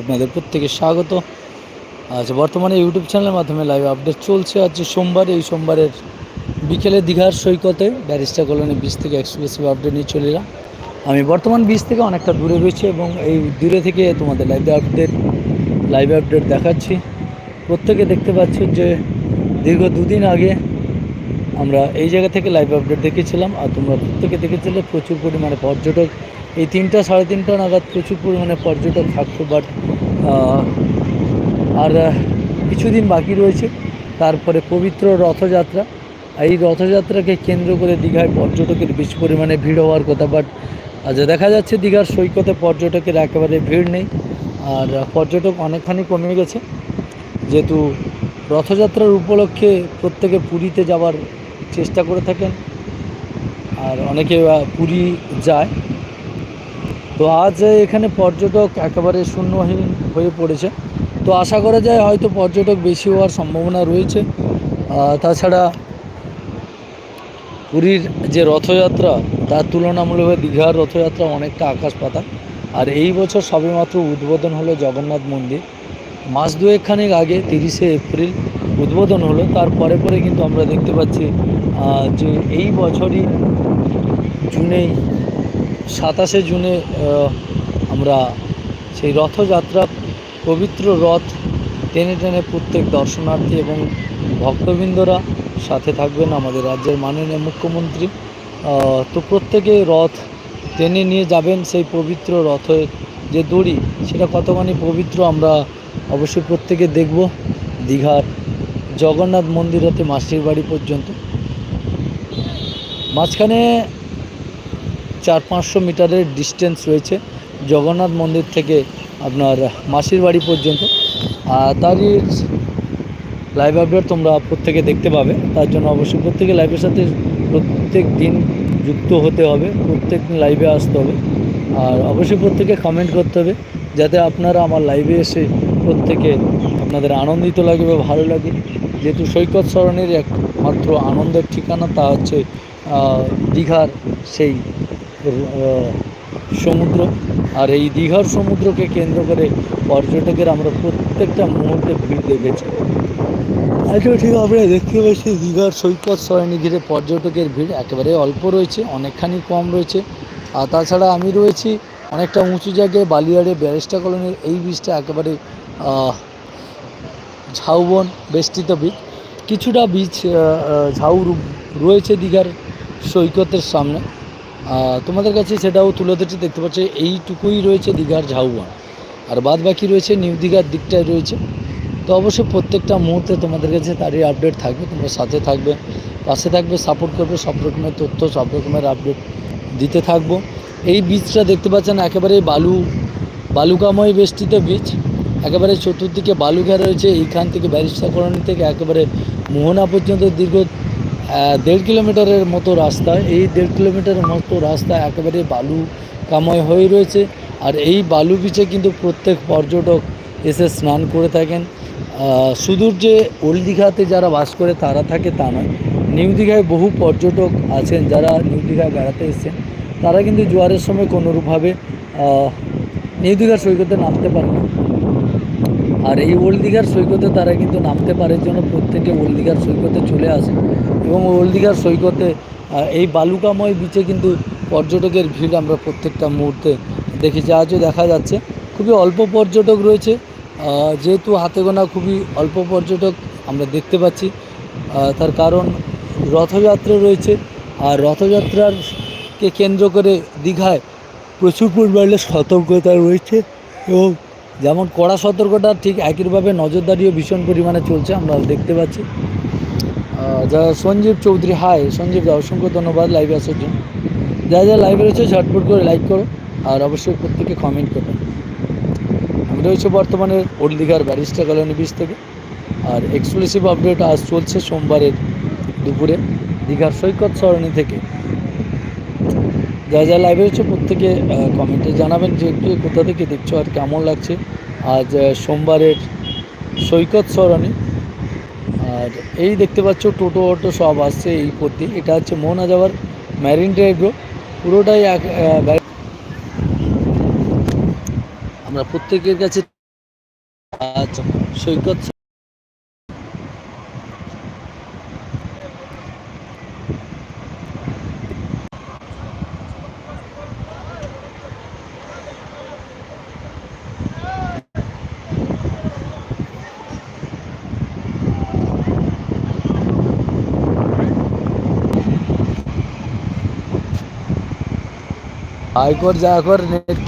আপনাদের প্রত্যেকে স্বাগত। আচ্ছা বর্তমানে ইউটিউব চ্যানেলের মাধ্যমে লাইভ আপডেট চলছে। আজ সোমবার, এই সোমবারের বিকেলে দীঘার সৈকতে ব্যারিস্টার কলোনি বিচ থেকে এক্সক্লুসিভ আপডেট নিয়ে চলে এলাম। আমি বর্তমান বিচ থেকে অনেকটা দূরে রয়েছি এবং এই দূরে থেকে তোমাদের লাইভ আপডেট লাইভ আপডেট দেখাচ্ছি। প্রত্যেকে দেখতে পাচ্ছ যে দীর্ঘ দুদিন আগে আমরা এই জায়গা থেকে লাইভ আপডেট দেখেছিলাম। আর তোমরা প্রত্যেকে দেখেছিলে, প্রচুর পরিমাণে পর্যটক এই তিনটা, সাড়ে তিনটা নাগাদ প্রচুর পরিমাণে পর্যটক থাকতো বাট আর কিছুদিন বাকি রয়েছে। তারপরে পবিত্র রথযাত্রা। এই রথযাত্রাকে কেন্দ্র করে দীঘায় পর্যটকের বেশি পরিমাণে ভিড় হওয়ার কথা বাট আজ দেখা যাচ্ছে দীঘার সৈকতে পর্যটকের একেবারে ভিড় নেই। আর পর্যটক অনেকখানি কমে গেছে। যেহেতু রথযাত্রার উপলক্ষে প্রত্যেকে পুরীতে যাওয়ার চেষ্টা করে থাকেন, আর অনেকে পুরী যায়। তো আজ এখানে পর্যটক একেবারে শূন্যহীন হয়ে পড়েছে। তো আশা করা যায় হয়তো পর্যটক বেশি হওয়ার সম্ভাবনা রয়েছে। তাছাড়া পুরীর যে রথযাত্রা, তার তুলনামূলকভাবে দীঘার রথযাত্রা অনেকটা আকাশ পাতা আর এই বছর সবেমাত্র উদ্বোধন হলো জগন্নাথ মন্দির। মাস দুয়েকখানেক আগে, তিরিশে এপ্রিল, উদ্বোধন হলো। তারপরে পরে পরে কিন্তু আমরা দেখতে পাচ্ছি যে এই বছরই জুনেই সাতাশে জুনে আমরা সেই রথযাত্রা, পবিত্র রথ টেনে টেনে প্রত্যেক দর্শনার্থী এবং ভক্তবৃন্দরা সাথে থাকবেন আমাদের রাজ্যের মাননীয় মুখ্যমন্ত্রী। তো প্রত্যেকে রথ টেনে নিয়ে যাবেন সেই পবিত্র রথের যে দড়ি, সেটা কতখানি পবিত্র আমরা অবশ্যই প্রত্যেকে দেখব। দীঘার জগন্নাথ মন্দির হতে মাসির বাড়ি পর্যন্ত। মাঝখানে চার পাঁচশো মিটারের ডিস্টেন্স রয়েছে। জগন্নাথ মন্দির থেকে আপনার মাসির বাড়ি পর্যন্ত। আর তারই লাইভ আপডেট তোমরা প্রত্যেকে দেখতে পাবে। তার জন্য অবশ্যই প্রত্যেকে লাইভের সাথে প্রত্যেক দিন যুক্ত হতে হবে। প্রত্যেক লাইভে আসতে হবে। আর অবশ্যই প্রত্যেকে কমেন্ট করতে হবে, যাতে আপনারা আমার লাইভে এসে প্রত্যেকে আপনাদের আনন্দিত লাগে বা ভালো লাগে। যেহেতু সৈকত সরণের একমাত্র আনন্দের ঠিকানা, তা হচ্ছে দীঘার সেই সমুদ্র আর এই দীঘার সমুদ্রকে কেন্দ্র করে পর্যটকের আমরা প্রত্যেকটা মুহূর্তে ভিড় দেখেছি। আচ্ছা ঠিক আমরা দেখতে পাচ্ছি দীঘার সৈকত সরণি ঘিরে পর্যটকের ভিড় একেবারে অল্প রয়েছে, অনেকখানি কম রয়েছে। আর তাছাড়া আমি রয়েছি অনেকটা উঁচু জায়গায় বালিয়াড়ে ব্যারিস্টা কলোনির এই বীজটা একেবারে ঝাউবন বেষ্টিত বীজ কিছুটা বীজ ঝাউ রয়েছে দীঘার সৈকতের সামনে। তোমাদের কাছে সেটাও তুলে ধরতে দেখতে পাচ্ছ এইটুকুই রয়েছে দীঘার ঝাউবন। আর বাদ বাকি রয়েছে নিউ দীঘার দিকটায় রয়েছে। তো অবশ্যই প্রত্যেকটা মুহূর্তে তোমাদের কাছে তারই আপডেট থাকবে, তোমরা সাথে থাকবে, পাশে থাকবে সাপোর্ট করবে, সব রকমের তথ্য, সব রকমের আপডেট দিতে থাকব। এই বীজটা দেখতে পাচ্ছেন একেবারে বালু, বালুকাময় বেষ্টিত বীজ একেবারে চতুর্দিকে বালুঘা রয়েছে, এইখান থেকে ব্যারিস্টার কলোনি থেকে একেবারে মোহনা পর্যন্ত দীর্ঘ দেড় কিলোমিটারের মতো রাস্তা। এই দেড় কিলোমিটারের মতো রাস্তা একেবারে বালু কাময় হয়ে রয়েছে। আর এই বালু বিচে কিন্তু প্রত্যেক পর্যটক এসে স্নান করে থাকেন। সুদূর যে ওল্ড দীঘাতে যারা বাস করে তারা থাকে তা নয়। নিউ দীঘায় বহু পর্যটক আছেন যারা নিউ দীঘায় বেড়াতে এসেছেন। তারা কিন্তু জোয়ারের সময় কোনোরূপভাবে নিউ দীঘার সৈকতে নামতে পারে আর এই ওল্ড দীঘার সৈকতে তারা কিন্তু নামতে পারে জন্য প্রত্যেকে ওল্ড দীঘার সৈকতে চলে আসে। এবং ওল্ড দীঘার সৈকতে এই বালুকাময় বিচে কিন্তু পর্যটকের ভিড় আমরা প্রত্যেকটা মুহূর্তে দেখেছি। আজও দেখা যাচ্ছে। খুবই অল্প পর্যটক রয়েছে। যেহেতু হাতে গোনা খুবই অল্প পর্যটক আমরা দেখতে পাচ্ছি। তার কারণ রথযাত্রা রয়েছে। আর রথযাত্রারকে কেন্দ্র করে দীঘায় প্রচুর পরিমাণে সতর্কতা রয়েছে এবং যেমন কড়া সতর্কতা ঠিক একইভাবে নজরদারিও ভীষণ পরিমাণে চলছে, আমরা দেখতে পাচ্ছি। যারা সঞ্জীব চৌধুরী হাই সঞ্জীব দা, অসংখ্য ধন্যবাদ লাইভে আসার জন্য। যারা যারা লাইভে রয়েছে, ঝটপট করে লাইক করো, আর অবশ্যই প্রত্যেকে কমেন্ট করবে আমি রয়েছে বর্তমানে ওল্ড দীঘার ব্যারিস্টার কলোনি বিচ থেকে, আর এক্সক্লুসিভ আপডেট আজ চলছে সোমবারের দুপুরে, দীঘার সৈকত সরণি থেকে। যা যা লাইভে হচ্ছে প্রত্যেকে কমেন্টে জানাবেন যে কোথা থেকে দেখছ আর কেমন লাগছে। আজ সোমবারের সৈকত সরণি আর এই দেখতে পাচ্ছ টোটো অটো সব আসছে এই পথে। এটা হচ্ছে মোহনা যাওয়ার ম্যারিন ড্রাইভ রোড পুরোটাই আমরা প্রত্যেকের কাছে সৈকত আয় কর নেট।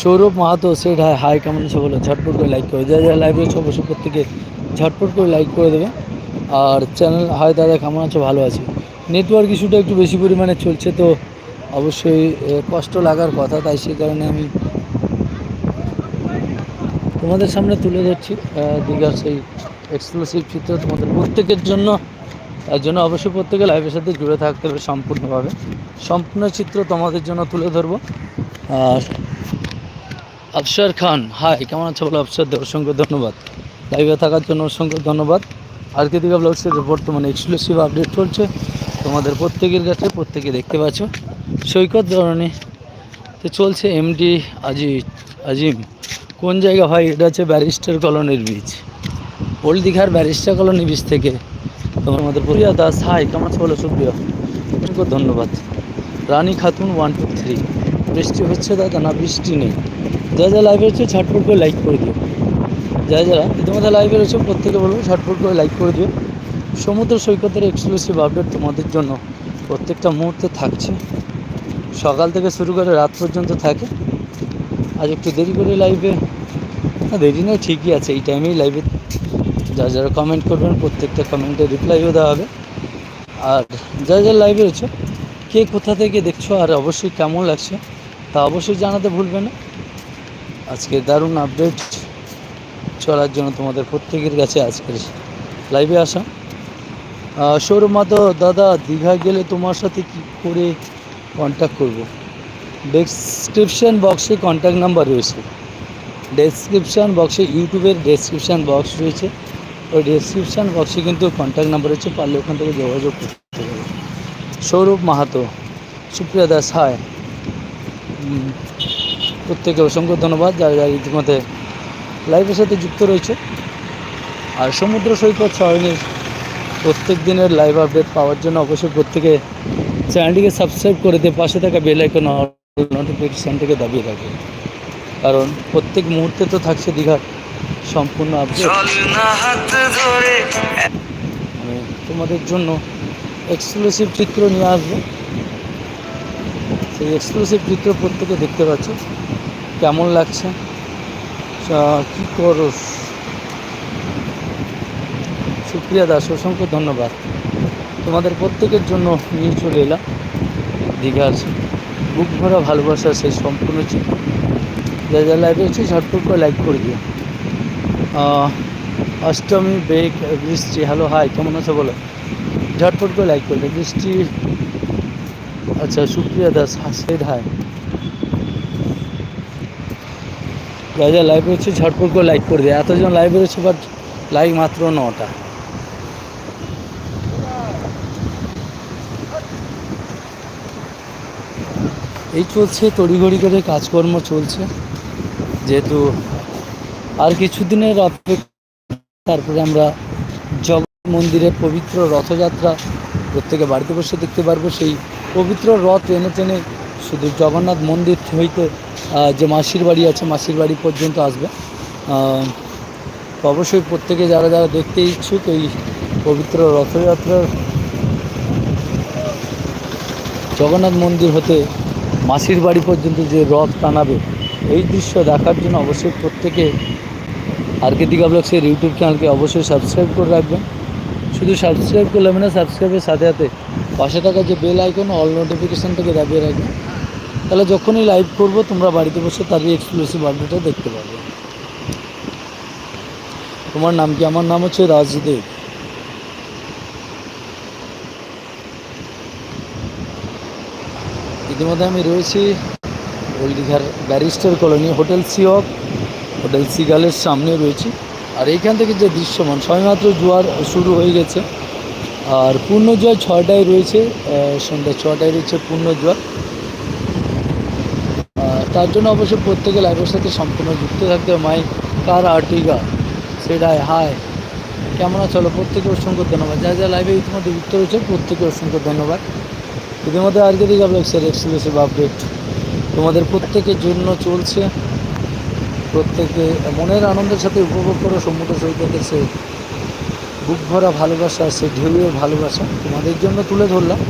সৌরভ মাহাতো সেট হাই হাই কেমন আছে বলো ঝটপট করে লাইক করে। যা যা লাইভ রয়েছে অবশ্যই প্রত্যেকে ঝটপট করে লাইক করে দেবে। আর চ্যানেল হয় দাদা কেমন আছো? ভালো আছি। নেটওয়ার্ক ইস্যুটা একটু বেশি পরিমাণে চলছে, তো অবশ্যই কষ্ট লাগার কথা, তাই সেই কারণে আমি তোমাদের সামনে তুলে ধরছি দীঘার সেই এক্সক্লুসিভ চিত্র তোমাদের প্রত্যেকের জন্য। তার জন্য অবশ্যই প্রত্যেকে লাইভের সাথে জুড়ে থাকতে হবে সম্পূর্ণভাবে। সম্পূর্ণ চিত্র তোমাদের জন্য তুলে ধরবো। আর আফসার খান হাই কেমন আছো বলো আফসার দে, অসংখ্য ধন্যবাদ। লাইভে থাকার জন্য অসংখ্য ধন্যবাদ। আর আজকে দীঘা ব্লগসের বর্তমানে এক্সক্লুসিভ আপডেট চলছে। তোমাদের প্রত্যেকের কাছে প্রত্যেকে দেখতে পাচ্ছ। সৈকত ধরনে তো চলছে এমডি আজি আজিম কোন জায়গা হয়? এটা হচ্ছে ব্যারিস্টার কলোনির বীজ ওল্ড দীঘার ব্যারিস্টার কলোনি বীজ থেকে তোমার আমাদের প্রিয়া দাস। হাই কেমন আছো বলো সুপ্রিয়া? ধন্যবাদ। Rani Khatun one two three বৃষ্টি হচ্ছে দাদা, না বৃষ্টি নেই। যা যা লাইভে হচ্ছে ঝটপট করে লাইক করে দিও। যা যারা ইতিমধ্যে লাইভে রয়েছে, প্রত্যেকে বলব ঝটপট করে লাইক করে দিও। সমুদ্র সৈকতের এক্সক্লুসিভ আপডেট তোমাদের জন্য প্রত্যেকটা মুহূর্তে থাকছে। সকাল থেকে শুরু করে রাত পর্যন্ত থাকে। আজ একটু দেরি করে লাইভে দেরি নয় ঠিকই আছে, এই টাইমেই লাইভে যা যারা কমেন্ট করবেন, প্রত্যেকটা কমেন্টে রিপ্লাইও দেওয়া হবে। আর যা যারা লাইভে রয়েছে, কে কোথা থেকে দেখছ আর অবশ্যই কেমন লাগছে, তা অবশ্যই জানাতে ভুলবে না। আজকে দারুণ আপডেট চলার জন্য তোমাদের প্রত্যেকের কাছে আজকের লাইভে আসা। সৌরভ দাদা, দীঘা গেলে তোমার সাথে কি করে কন্ট্যাক্ট করব? ডেসক্রিপশন বক্সে কন্ট্যাক্ট নাম্বার রয়েছে। ডেসক্রিপশান বক্সে ইউটিউবের ডেসক্রিপশান বক্স রয়েছে। ওই ডেসক্রিপশান বক্সে কিন্তু কন্ট্যাক্ট নাম্বার রয়েছে, পারলে ওখান থেকে যোগাযোগ করতে পারবে সৌরভ মাহাতো, সুপ্রিয়া দাস হায় প্রত্যেকে অসংখ্য ধন্যবাদ, যারা যারা ইতিমধ্যে লাইভের সাথে যুক্ত রয়েছে। আর সমুদ্র সৈকত সরণির প্রত্যেক দিনের লাইভ আপডেট পাওয়ার জন্য অবশ্যই প্রত্যেকে চ্যানেলটিকে সাবস্ক্রাইব করে দিয়ে পাশে থাকা বেল আইকন নোটিফিকেশানটিকে দাবিয়ে রাখবে কারণ প্রত্যেক মুহূর্তে তো থাকছে দীঘার সম্পূর্ণ আপডেট আমি তোমাদের জন্য এক্সক্লুসিভ চিত্র নিয়ে আসব। সেই এক্সক্লুসিভ চিত্র প্রত্যেকে দেখতে পাচ্ছ। কেমন লাগছে? আহ, কি করো? সুপ্রিয়া দাস অসংখ্য ধন্যবাদ। তোমাদের প্রত্যেকের জন্য নিয়ে চলে এলাম। দীঘার বুক ভরা ভালোবাসা সেই সম্পূর্ণ চিত্র। যা যা লাইভে হচ্ছে ঝটপট করে লাইক করে দিও। অষ্টমী, বেগ, বৃষ্টি হ্যালো হাই কেমন আছো বলো? ঝটপট করে লাইক করবে। বৃষ্টি আচ্ছা সুপ্রিয়া দাস হাসেদ হাই যা যা লাইভ রয়েছে ঝটপট করে লাইক করে দেয় এতজন লাইভ রয়েছে বাট লাইক মাত্র নটা। এই চলছে, তড়িঘড়ি করে কাজকর্ম চলছে। যেহেতু আর কিছুদিনের অপেক্ষা, তারপরে আমরা জগন্নাথ মন্দিরের পবিত্র রথযাত্রা প্রত্যেকে বাড়িতে বসে দেখতে পারব। সেই পবিত্র রথ টেনে টেনে শুধু জগন্নাথ মন্দির হইতে যে মাসির বাড়ি আছে, মাসির বাড়ি পর্যন্ত আসবে। অবশ্যই প্রত্যেকে যারা যারা দেখতে ইচ্ছুক এই পবিত্র রথযাত্রার জগন্নাথ মন্দির হতে মাসির বাড়ি পর্যন্ত যে রথ টানাবে এই দৃশ্য দেখার জন্য অবশ্যই প্রত্যেকে আর কে ব্লগসের ইউটিউব চ্যানেলকে অবশ্যই সাবস্ক্রাইব করে রাখবেন। শুধু সাবস্ক্রাইব করলে না সাবস্ক্রাইবের সাথে সাথে পাশে থাকা যে বেল আইকন অল নোটিফিকেশানটাকে দাবিয়ে রাখবেন। তাহলে যখনই লাইভ করব, তোমরা বাড়িতে বসে তারই এক্সক্লুসিভ আপডেটটা দেখতে পাবে। তোমার নাম কি? আমার নাম হচ্ছে রাজদেব। ইতিমধ্যে আমি রয়েছি ওল্ড দীঘার ব্যারিস্টার কলোনি, হোটেল সিওক হোটেল সিগালের সামনে রয়েছি। আর এইখান থেকে যে দৃশ্যমান, সবেমাত্র জোয়ার শুরু হয়ে গেছে। আর পূর্ণ জোয়ার ছটায় রয়েছে সন্ধ্যা ছটায় রয়েছে পূর্ণ জোয়ার তার জন্য অবশ্যই প্রত্যেকে লাইভের সাথে সম্পূর্ণ যুক্ত থাকতে মাই কার আর্টিকা সেটাই হাই। কেমন হলো প্রত্যেকে অসংখ্য ধন্যবাদ। যা যা লাইভে ইতিমধ্যে যুক্ত রয়েছে প্রত্যেকে অসংখ্য ধন্যবাদ। ইতিমধ্যে আজকে দিকে আপনার এক্সক্লুসিভ আপডেট তোমাদের প্রত্যেকের জন্য চলছে। প্রত্যেকে মনের আনন্দের সাথে উপভোগ করো সমুদ্র সৈকতের সে বুক ভরা ভালোবাসা, সে ঢেউয়ের ভালোবাসা তোমাদের জন্য তুলে ধরলাম।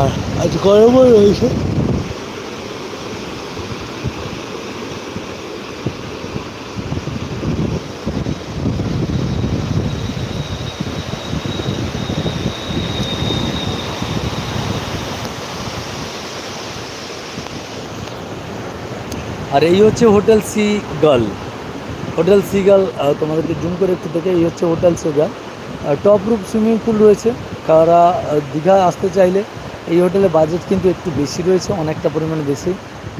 আর আজ গরমও রয়েছে। আর এই হচ্ছে hotel sea girl hotel sea girl তোমাদেরকে জুম করে একটু দেখে, এই হচ্ছে hotel sea girl top roof swimming pool রয়েছে। তারা দীঘা আসতে চাইলে এই হোটেলে বাজেট কিন্তু একটু বেশি রয়েছে, অনেকটা পরিমাণে বেশি।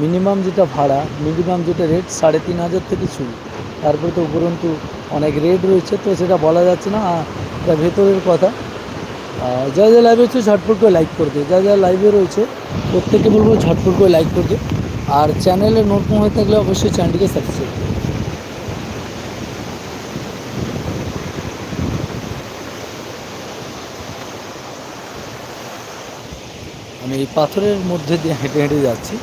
মিনিমাম যেটা ভাড়া, মিনিমাম যেটা রেট সাড়ে তিন হাজার থেকে শুরু। তারপরে তো উপরন্তু অনেক রেট রয়েছে, তো সেটা বলা যাচ্ছে না এটা ভেতরের কথা। যা যা লাইভে রয়েছে ঝটপট করে লাইক করবে যা যা লাইভে রয়েছে, প্রত্যেককে বলব ঝটপট করে লাইক করবে আর চ্যানেলে নতুন হয়ে থাকলে অবশ্যই চ্যানেলটিকে সাবস্ক্রাইব আমি এই পাথরের মধ্যে দিয়ে হেঁটে হেঁটে যাচ্ছি।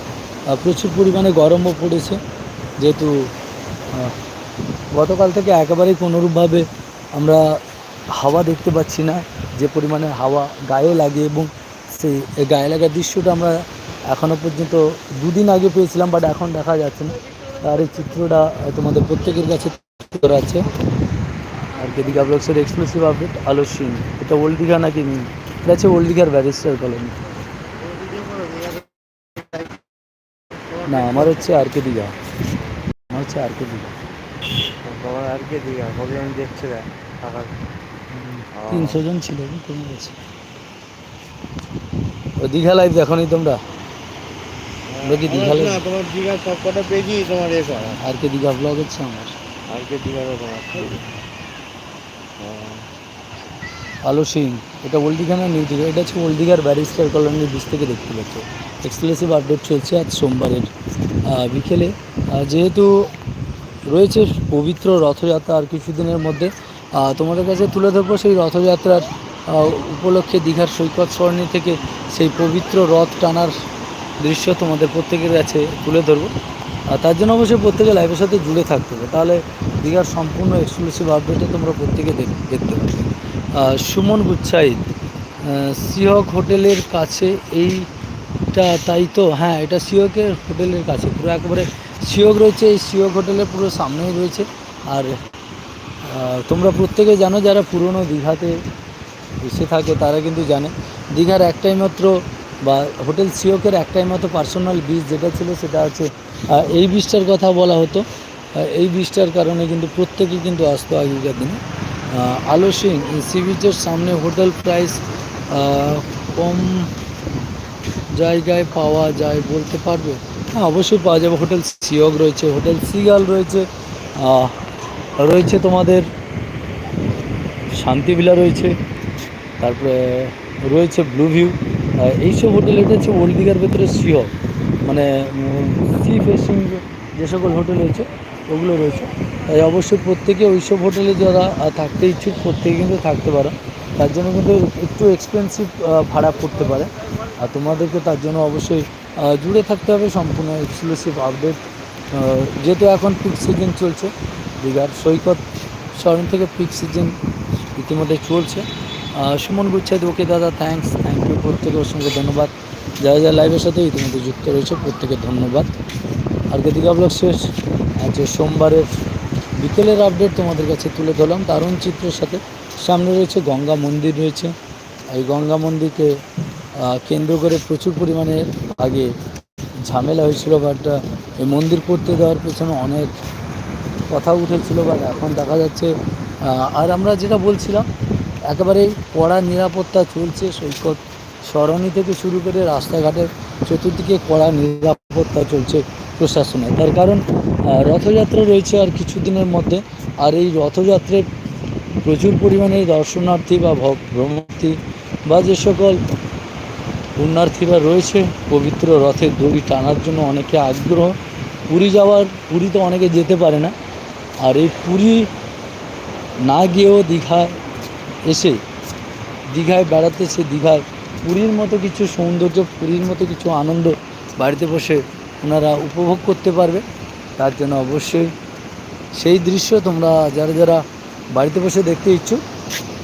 প্রচুর পরিমাণে গরমও পড়েছে। যেহেতু গতকাল থেকে একেবারেই কোনোরূপভাবে আমরা হাওয়া দেখতে পাচ্ছি না। যে পরিমাণে হাওয়া গায়ে লাগে এবং সেই গায়ে লাগার দৃশ্যটা আমরা এখনও পর্যন্ত দুদিন আগে পেয়েছিলাম বাট এখন দেখা যাচ্ছে না। আর এই চিত্রটা তোমাদের প্রত্যেকের কাছে আছে। আর কেদিকা ব্লগসের এক্সক্লুসিভ আপডেট আলো সিং এটা ওল্ড দীঘা নাকি এটা হচ্ছে ওল্ড দীঘার ব্যারিস্টার কলোনি না আমার হচ্ছে আর কে দীঘা। আমার হচ্ছে আর কে দীঘা। তোমার আর কে দিঘা? কবে আমি দেখছি দেখ তিনশো জন ছিল গেছে ও দীঘা লাইভ দেখনি তোমরা? কি দীঘা না তোমার দীঘা সব কটা পেয়েছি তোমার এ করা আর কে দীঘা ব্লগ হচ্ছে আমার? আর কে দীঘারও তোমার? আলো সিং এটা ওল্ড দীঘা না নিউ দীঘা? এটা হচ্ছে ওল্ড দীঘার ব্যারিস্টার কলোনির বিচ থেকে দেখতে পাচ্ছ। এক্সক্লুসিভ আপডেট চলছে আজ সোমবারের বিকেলে। যেহেতু রয়েছে পবিত্র রথযাত্রা আর কিছুদিনের মধ্যে তোমাদের কাছে তুলে ধরবো সেই রথযাত্রার উপলক্ষে দীঘার সৈকত সরণি থেকে সেই পবিত্র রথ টানার দৃশ্য তোমাদের প্রত্যেকের কাছে তুলে ধরবো। আর তার জন্য অবশ্যই প্রত্যেকে লাইভের সাথে জুড়ে থাকতে হবে। তাহলে দীঘার সম্পূর্ণ এক্সক্লুসিভ আপডেটে তোমরা প্রত্যেকে দেখ- দেখতে পাবে সুমন গুচ্ছাইত আহ, সিহক হোটেলের কাছে এইটা তাই তো? হ্যাঁ এটা সিহকের হোটেলের কাছে। পুরো একেবারে সিহক রয়েছে এই সিহক হোটেলের পুরো সামনেই রয়েছে। আর তোমরা প্রত্যেকে জানো যারা পুরনো দীঘাতে এসে থাকে তারা কিন্তু জানে। দীঘার একটাই মাত্র বা হোটেল সিওকের একটাই মতো পার্সোনাল বিচ যেটা ছিল সেটা আহ, এই বিচটার কথা বলা হতো। এই বিচটার কারণে কিন্তু প্রত্যেকেই কিন্তু আসতো আগেকার দিনে। আলো সিং সি বিচের সামনে হোটেল প্রাইস কম জায়গায় পাওয়া যায় বলতে পারবে? হ্যাঁ অবশ্যই পাওয়া যাবে। হোটেল সিওক রয়েছে হোটেল সিগাল রয়েছে রয়েছে তোমাদের শান্তিভিলা রয়েছে তারপরে রয়েছে ব্লু ভিউ। এইসব হোটেল এটা হচ্ছে ওল্ড দীঘার ভেতরে সিও। মানে সি ফেসিং যে সকল হোটেল রয়েছে, ওগুলো রয়েছে। তাই অবশ্যই প্রত্যেকে ওইসব হোটেলে যারা থাকতে ইচ্ছুক, প্রত্যেকে কিন্তু থাকতে পারো। তার জন্য কিন্তু একটু এক্সপেন্সিভ ভাড়া পড়তে পারে। আর তোমাদেরকে তার জন্য অবশ্যই জুড়ে থাকতে হবে সম্পূর্ণ এক্সক্লুসিভ আপডেট যেহেতু এখন পিক সিজন চলছে, দীঘার সৈকত শরণ থেকে পিক সিজন ইতিমধ্যে চলছে। সুমন গুচ্ছাই ওকে দাদা থ্যাঙ্কস থ্যাংক ইউ প্রত্যেকে অসংখ্য ধন্যবাদ। যারা যারা লাইভের সাথে ইতিমধ্যে যুক্ত রয়েছে, প্রত্যেকে ধন্যবাদ। আজকে দীঘা ব্লগ শেষ। আজ সোমবারের বিকেলের আপডেট তোমাদের কাছে তুলে ধরলাম। দারুণ চিত্রের সাথে সামনে রয়েছে গঙ্গা মন্দির রয়েছে। এই গঙ্গা মন্দিরকে কেন্দ্র করে প্রচুর পরিমাণে আগে ঝামেলা হয়েছিল বাট এই মন্দির করতে দেওয়ার পেছনে অনেক কথা উঠেছিল বাট এখন দেখা যাচ্ছে আর আমরা যেটা বলছিলাম একেবারে কড়া নিরাপত্তা চলছে, সৈকত সরণি থেকে শুরু করে রাস্তাঘাটের চতুর্দিকে কড়া নিরাপত্তা চলছে প্রশাসনে। তার কারণ রথযাত্রা রয়েছে আর কিছুদিনের মধ্যে। আর এই রথযাত্রায় প্রচুর পরিমাণে দর্শনার্থী বা ভ্রমণার্থী বা যে সকল পুণ্যার্থীরা রয়েছে, পবিত্র রথের দড়ি টানার জন্য অনেকে আগ্রহ। পুরী যাওয়ার, পুরী তো অনেকে যেতে পারে না। আর এই পুরী না গিয়েও দীঘায় এসে, দীঘায় বেড়াতে এসে দীঘায় পুরীর মতো কিছু সৌন্দর্য, পুরীর মতো কিছু আনন্দ বাড়িতে বসে ওনারা উপভোগ করতে পারবে। তার জন্য অবশ্যই সেই দৃশ্য তোমরা যারা যারা বাড়িতে বসে দেখতে ইচ্ছুক,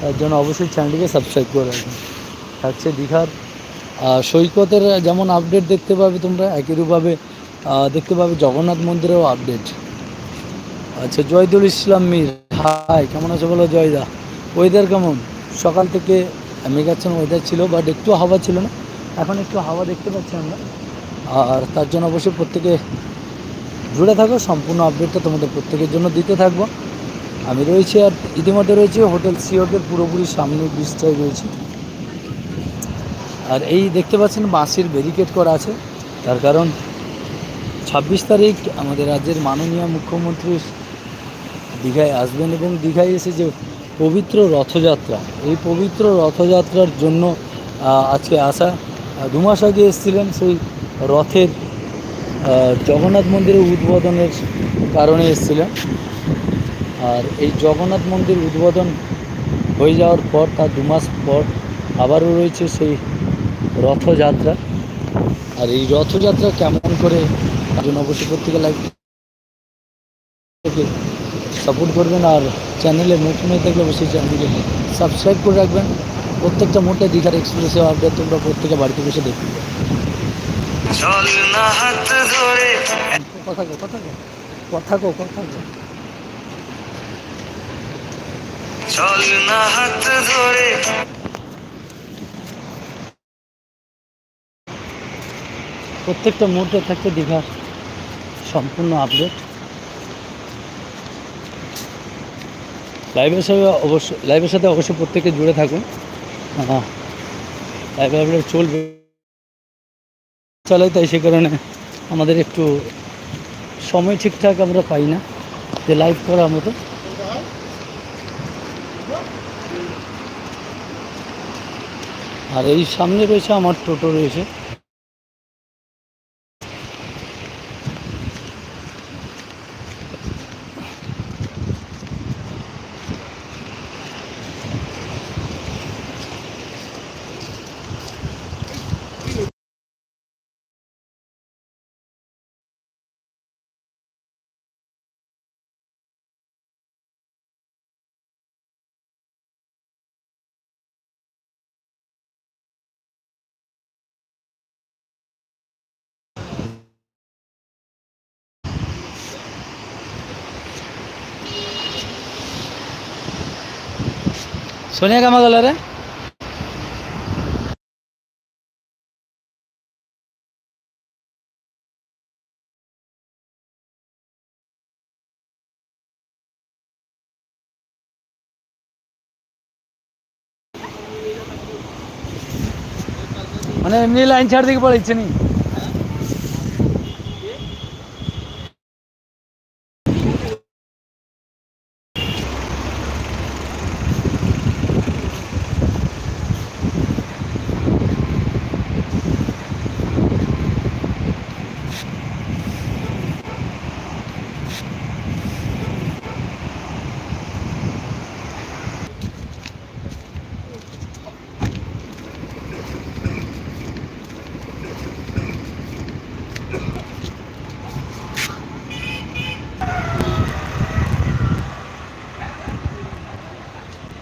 তার জন্য অবশ্যই চ্যানেলটিকে সাবস্ক্রাইব করে রাখবে। থাকছে দীঘার সৈকতের যেমন আপডেট দেখতে পাবে তোমরা একইরূপভাবে দেখতে পাবে জগন্নাথ মন্দিরেও আপডেট আচ্ছা জয়দুল ইসলাম মির। হাই কেমন আছো বলো জয়দা? ওয়েদার কেমন? সকাল থেকে মেঘাচ্ছন্ন ওয়েদার ছিল বাট একটু হাওয়া ছিল না। এখন একটু হাওয়া দেখতে পাচ্ছি আমরা। আর তার জন্য অবশ্যই প্রত্যেকে জুড়ে থাকো, সম্পূর্ণ আপডেটটা তোমাদের প্রত্যেকের জন্য দিতে থাকব। আমি রয়েছি আর ইতিমধ্যে রয়েছে হোটেল সিওকের পুরোপুরি সামনে ব্রিজটাই রয়েছে। আর এই দেখতে পাচ্ছেন বাঁশের ব্যারিকেড করা আছে। তার কারণ ছাব্বিশ তারিখ আমাদের রাজ্যের মাননীয় মুখ্যমন্ত্রী দীঘায় আসবেন এবং দীঘায় এসে যে পবিত্র রথযাত্রা। এই পবিত্র রথযাত্রার জন্য আজকে আসা দু মাস আগে এসেছিলেন সেই রথের জগন্নাথ মন্দিরের উদ্বোধনের কারণে এসেছিলেন। আর এই জগন্নাথ মন্দির উদ্বোধন হয়ে যাওয়ার পর, তার দু মাস পর আবারও রয়েছে সেই রথযাত্রা। আর এই রথযাত্রা কেমন করে জন্য প্রত্যেকে লাইভ সাপোর্ট করবেন। আর চ্যানেলে নতুন হয়ে থাকলে অবশ্যই চ্যানেলটিকে সাবস্ক্রাইব করে রাখবেন। প্রত্যেকটা মোটে দীঘার এক্সপ্রেসে আপডেট তোমরা প্রত্যেকে বাড়িতে বসে দেখবে। চল না হাত ধরে। কথা কো কথা কো কথা কো কথা কো চল না হাত ধরে। প্রত্যেকটা মুহূর্তে থাকছে দীঘার সম্পূর্ণ আপডেট। লাইভের সাথে অবশ্যই লাইভের সাথে অবশ্যই প্রত্যেকে জুড়ে থাকুন। লাইভে আপডেট চলবে। চলে তাই সে কারণে আমাদের একটু সময় ঠিকঠাক আমরা পাই না যে লাইভ করার মতো। আর এই সামনে রয়েছে আমার টোটো রয়েছে। सोनिया कामा गला रे মানে এমনি লাইন ছাড় দিকে পড়েছে নি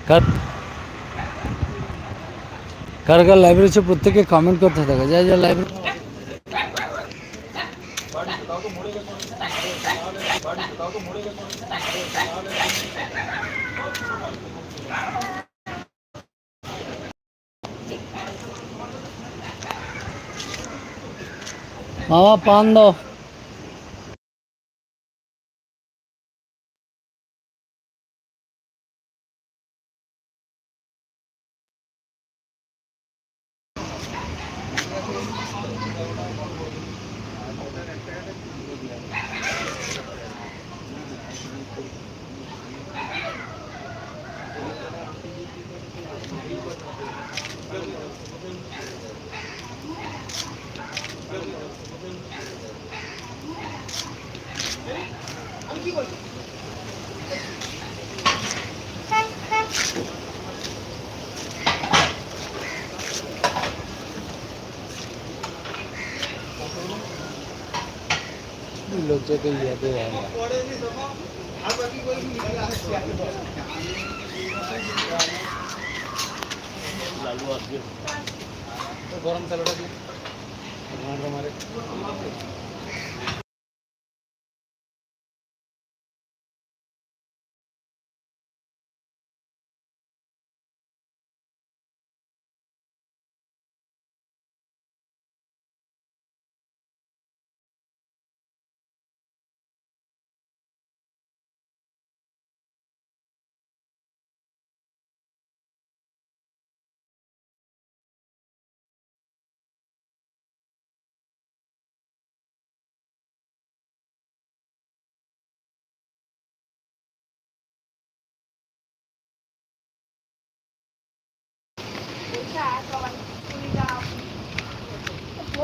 কার কার কার লাইব্রেরি আছে প্রত্যেকে কমেন্ট করতে থাকে যা যা লাইব্রেরি Nada, pando. গরম তেলটা দিন মারে।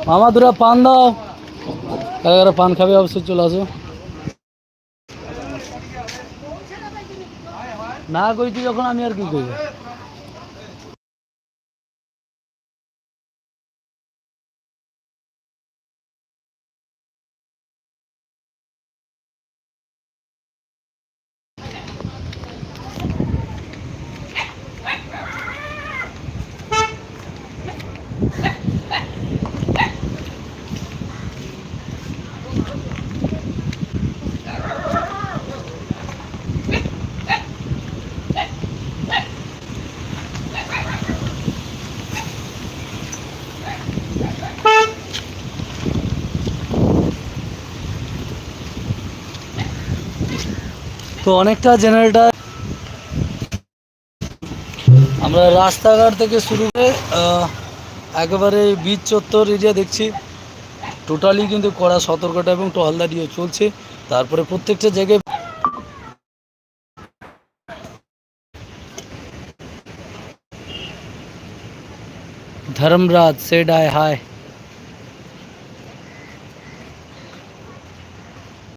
মামা দুরা পান দাও। কারা পান খাবে, অবশ্যই চলে আসো। না কইছি যখন আমি আর কি কইব? তো অনেকটা জেনারেটার আমরা রাস্তাঘাট থেকে শুরু করে একেবারে বীজ চত্বর এরিয়া দেখছি। টোটালি কিন্তু কড়া সতর্কতা এবং টহলদারিও চলছে। তারপরে প্রত্যেকটা জায়গায় ধর্মরাজ সেড আয় হায়